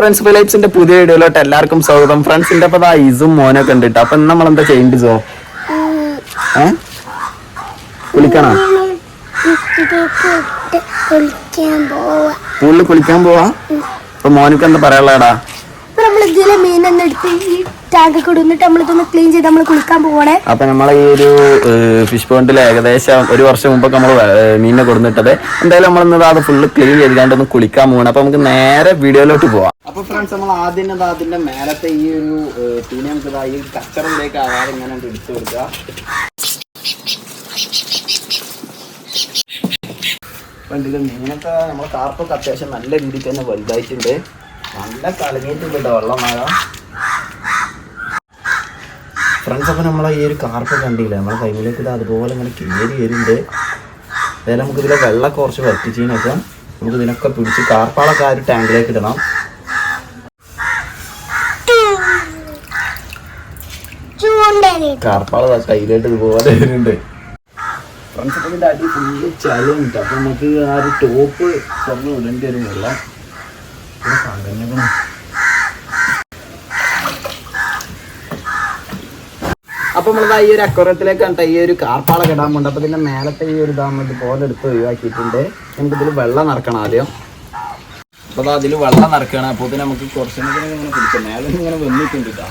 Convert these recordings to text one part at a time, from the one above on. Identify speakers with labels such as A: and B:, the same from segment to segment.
A: Friends ഫിലൈപ്സിന്റെ പുതിയ വീഡിയോയിലോട്ട് എല്ലാവർക്കും സ്വാഗതം. ഫ്രണ്ട്സിന്റെ അപ്പൊ ആ ഇസും മോനൊക്കെ ഉണ്ട് കേട്ടോ അപ്പൊ നമ്മൾ എന്താ ചെയ്യേണ്ടത് സോ? ഏ? കുളിക്കണോ
B: കുളിക്കാൻ പോവാ
A: പൂളിൽ കുളിക്കാൻ പോവാ? അപ്പൊ മോനക്ക് എന്താ പറയാനുള്ളടാ
B: ഇതിലെ മീനൊന്നും എടുത്ത് ഈ ടാങ്ക് കൊടുന്നിട്ട് നമ്മൾ ഇതൊന്ന് ക്ലീൻ ചെയ്ത് നമ്മൾ കുളിക്കാൻ പോവണേ.
A: അപ്പൊ നമ്മളെ ഈ ഒരു ഫിഷ് പോയിന്റിൽ ഏകദേശം ഒരു വർഷം മുമ്പൊക്കെ നമ്മൾ മീനിനെ കൊടുത്തിട്ടത് എന്തായാലും നമ്മൾ ഇന്ന് അത് ഫുള്ള് ക്ലീൻ ചെയ്താണ്ട് ഒന്ന് കുളിക്കാൻ പോകണം അപ്പൊ നമുക്ക് നേരെ വീഡിയോയിലോട്ട് പോവാം. അപ്പൊ ഫ്രണ്ട്സ് നമ്മൾ ആദ്യം അതിന്റെ മേലത്തെ ഈ ഒരു തുണി നമുക്ക് ദാ ഈ കച്ചറിലേക്ക് ആവാതെ ഇങ്ങനെ എടുത്തു കൊടുക്കുക മീനൊക്കെ നമ്മൾ കാർപ്പൊക്കെ അത്യാവശ്യം നല്ല രീതിക്ക് തന്നെ വലുതായിട്ടുണ്ട്. നല്ല കളഞ്ഞിട്ടുണ്ട് കേട്ടോ വെള്ളം മഴ ഫ്രണ്ട്സ് അപ്പം നമ്മളെ ഈ ഒരു കാർപ്പ് കണ്ടില്ല? നമ്മളെ കൈമിലേക്ക് ഇത് അതുപോലെ ഇങ്ങനെ കയറി വരുന്നുണ്ട്. അതായത് നമുക്ക് ഇതിലെ വെള്ളം കുറച്ച് വറ്റിച്ചതിനൊക്കെ നമുക്ക് ഇതിനൊക്കെ പിടിച്ച് കാർപ്പാളൊക്കെ ആ ഒരു ടാങ്കിലേക്ക് ഇടണം. കാർപ്പാള കയ്യിലേട്ട് ഇതുപോലെ വരുന്നുണ്ട്. ഫ്രണ്ട്സ് അപ്പം ഇതിന്റെ അടി ഫുള്ള് ചളിയുണ്ട് അപ്പം നമുക്ക് ആ ഒരു ടോപ്പ് തുറന്ന് വിടേണ്ടി വരും വെള്ളം. ഇവിടെ കണ്ടഞ്ഞിക്കണം അപ്പൊ നമ്മൾ ഈ ഒരു അക്വറത്തിലേക്ക് കണ്ട ഈ ഒരു കാർപ്പാള കിടാൻ കൊണ്ട് അപ്പൊ ഇതിന്റെ മേലത്തെ ഈ ഒരു ഇതാകുമ്പോൾ ഇതുപോലെ എടുത്ത് ഒഴിവാക്കിയിട്ടുണ്ട്. നമുക്ക് ഇതിൽ വെള്ളം നിറക്കണം ആദ്യം. അപ്പൊ അതിൽ വെള്ളം നിറക്കണം. ഇതിന് നമുക്ക് കുറച്ചു നേരം ഇങ്ങനെ പിടിക്കാം മേലെ ഇങ്ങനെ വന്നിട്ടുണ്ട് കേട്ടോ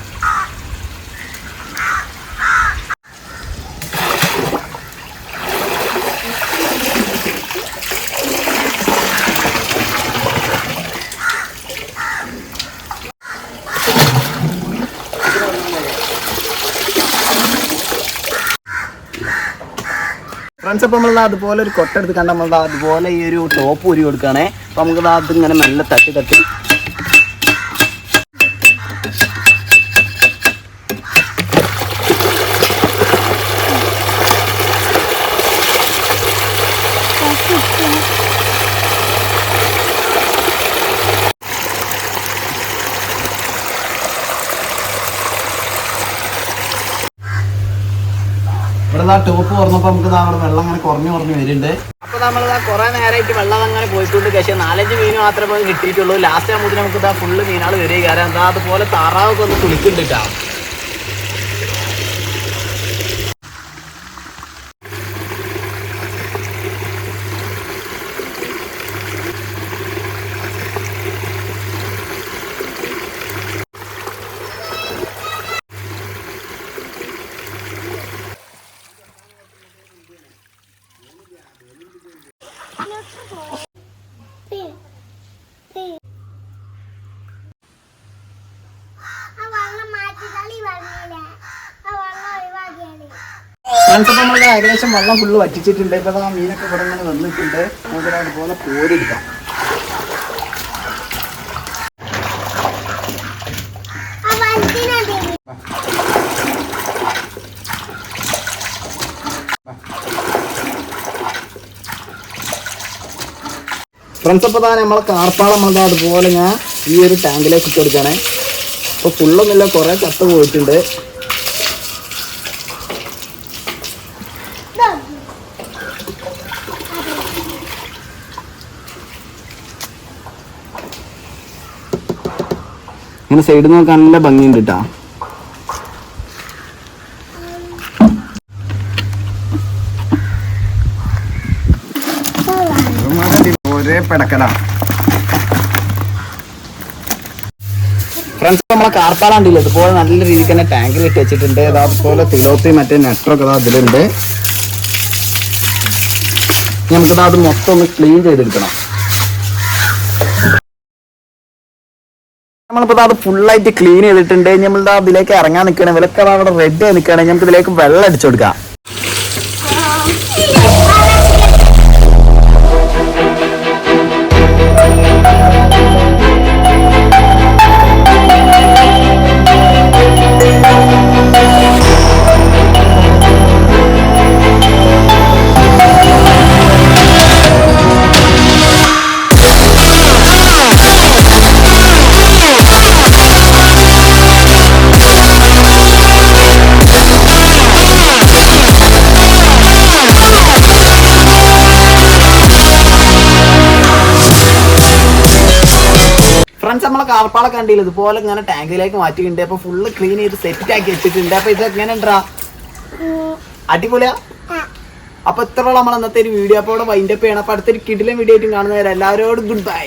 A: ഫ്രണ്ട്സ് അപ്പോൾ നമ്മൾ അതുപോലെ ഒരു കൊട്ടെടുത്ത് കണ്ട നമ്മൾ അതുപോലെ ഈ ഒരു ടോപ്പ് ഊരി കൊടുക്കുകയാണേ. അപ്പോൾ നമുക്ക് അതിങ്ങനെ മെല്ലെ തട്ടി തട്ടി ഇവിടെ ആ ടോപ്പ് തുറന്നപ്പോൾ നമുക്ക് അവിടെ വെള്ളം അങ്ങനെ കുറഞ്ഞു കുറഞ്ഞു വരുന്നുണ്ട് അപ്പോൾ നമ്മൾ കുറേ നേരമായിട്ട് വെള്ളം അങ്ങനെ പോയിട്ടുണ്ട്. പക്ഷേ നാലഞ്ച് മീൻ മാത്രമേ കിട്ടിയിട്ടുള്ളൂ. ലാസ്റ്റ് ആകുമ്പോൾ നമുക്ക് ഫുള്ള് മീനാൾ വരിക കാരണം എന്താ അതുപോലെ താറാവൊക്കെ ഒന്ന് കുളിക്കുന്നുണ്ട്
B: ആ
A: നമ്മൾ ഏകദേശം വെള്ളം ഫുള്ള് വറ്റിച്ചിട്ടുണ്ട്. ഇപ്പോൾ ആ മീനൊക്കെ ഇവിടെ ഇങ്ങനെ വന്നിട്ടുണ്ട്. നമുക്ക് അതുപോലെ കോരിയെടുക്കാം ഫ്രണ്ട്സ് അപ്പോൾ തന്നെ നമ്മളെ കാർപ്പാളം നമ്മൾ ദാ അതുപോലെ ഞാൻ ഈ ഒരു ടാങ്കിലേക്ക് ഇട്ട് കൊടുക്കണേ. അപ്പോൾ ഫുള്ളൊന്നുമില്ല കുറേ ചത്ത പോയിട്ടുണ്ട്. ഇങ്ങനെ സൈഡിൽ നോക്കാൻ നല്ല ഭംഗിയുണ്ട് കേട്ടോ ഒരേ പെടക്കല ഫ്രണ്ട്സ് നമ്മളെ കാർപ്പാളുണ്ടല്ലോ ഇതുപോലെ നല്ല രീതിക്ക് തന്നെ ടാങ്കിൽ ഇട്ട് വെച്ചിട്ടുണ്ട്. അത് അതുപോലെ തിലോത്തി മറ്റേ നെറ്ററൊക്കെ ദാ അതിലുണ്ട് നമുക്കത് അത് മൊത്തം ഒന്ന് ക്ലീൻ ചെയ്തെടുക്കണം. നമ്മളിപ്പോൾ അത് ഫുള്ളായിട്ട് ക്ലീൻ ചെയ്തിട്ടുണ്ട്. നമ്മളിതാ അതിലേക്ക് ഇറങ്ങാൻ നിൽക്കണം ഇവരൊക്കെ ദാ അവിടെ റെഡ് ആയി നിൽക്കുകയാണ്. നമുക്ക് ഇതിലേക്ക് വെള്ളം അടിച്ചു കൊടുക്കാം. ഫ്രണ്ട്സ് നമ്മളെ കാർപ്പാളൊക്കെ കണ്ടില്ല ഇതുപോലെ ഇങ്ങനെ ടാങ്കിലേക്ക് മാറ്റിയിട്ടുണ്ട്. അപ്പൊ ഫുള്ള് ക്ലീൻ ചെയ്ത് സെറ്റ് ആക്കി വെച്ചിട്ടുണ്ട്. അപ്പൊ ഇത് എങ്ങനെ ഉണ്ടാ അടിപൊളിയാ അപ്പൊ ഇത്രയുള്ള നമ്മൾ അന്നത്തെ ഒരു വീഡിയോ അപ്പോൾ വൈൻഡപ്പ് ചെയ്യണം. അപ്പൊ അടുത്തൊരു കിടിലും വീഡിയോ ആയിട്ടും കാണുന്നവരെ എല്ലാവരോടും ഗുഡ് ബൈ